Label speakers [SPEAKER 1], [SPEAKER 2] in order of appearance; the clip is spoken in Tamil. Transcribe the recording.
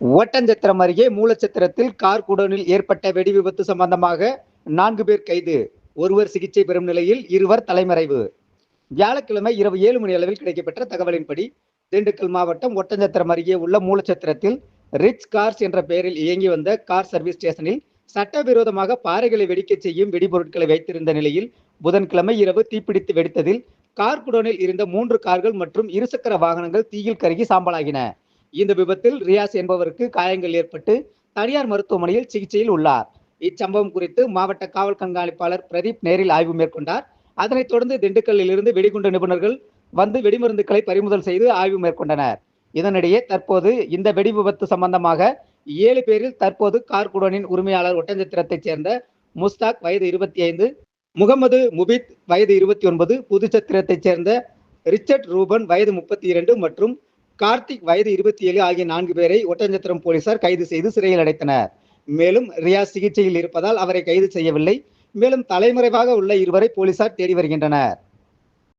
[SPEAKER 1] ஒட்டஞ்சத்திரம் அருகே மூலச்சத்திரத்தில் கார் குடோனில் ஏற்பட்ட வெடி விபத்து சம்பந்தமாக நான்கு பேர் கைது. ஒருவர் சிகிச்சை பெறும் நிலையில் இருவர் தலைமறைவு. வியாழக்கிழமை இரவு ஏழு மணி அளவில் கிடைக்கப்பெற்ற தகவலின்படி திண்டுக்கல் மாவட்டம் ஒட்டஞ்சத்திரம் அருகே உள்ள மூலச்சத்திரத்தில் ரிச் கார்ஸ் என்ற பெயரில் இயங்கி வந்த கார் சர்வீஸ் ஸ்டேஷனில் சட்டவிரோதமாக பாறைகளை வெடிக்கச் செய்யும் வெடிபொருட்களை வைத்திருந்த நிலையில் புதன்கிழமை இரவு தீப்பிடித்து வெடித்ததில் கார் குடோனில் இருந்த மூன்று கார்கள் மற்றும் இருசக்கர வாகனங்கள் தீயில் கருகி சாம்பலாகின. இந்த விபத்தில் ரியாஸ் என்பவருக்கு காயங்கள் ஏற்பட்டு தனியார் மருத்துவமனையில் சிகிச்சையில் உள்ளார். இச்சம்பவம் குறித்து மாவட்ட காவல் கண்காணிப்பாளர் பிரதீப் நேரில் ஆய்வு மேற்கொண்டார். அதனைத் தொடர்ந்து திண்டுக்கல்லில் இருந்து வெடிகுண்டு நிபுணர்கள் வந்து வெடிமருந்துகளை பறிமுதல் செய்து ஆய்வு மேற்கொண்டனர். இதனிடையே தற்போது இந்த வெடி விபத்து சம்பந்தமாக ஏழு பேரில் தற்போது கார்குடனின் உரிமையாளர் ஒட்டஞ்சத்திரத்தைச் சேர்ந்த முஸ்தாக் வயது இருபத்தி ஐந்து முகமது முபித் வயது இருபத்தி ஒன்பது புதுச்சத்திரத்தைச் சேர்ந்த ரிச்சர்ட் ரூபன் வயது முப்பத்தி இரண்டு மற்றும் கார்த்திக் வயது இருபத்தி ஏழு ஆகிய நான்கு பேரை ஒட்டஞ்சத்திரம் போலீசார் கைது செய்து சிறையில் அடைத்தனர். மேலும் ரியாஸ் சிகிச்சையில் இருப்பதால் அவரை கைது செய்யவில்லை. மேலும் தலைமறைவாக உள்ள இருவரை போலீசார் தேடி வருகின்றனர்.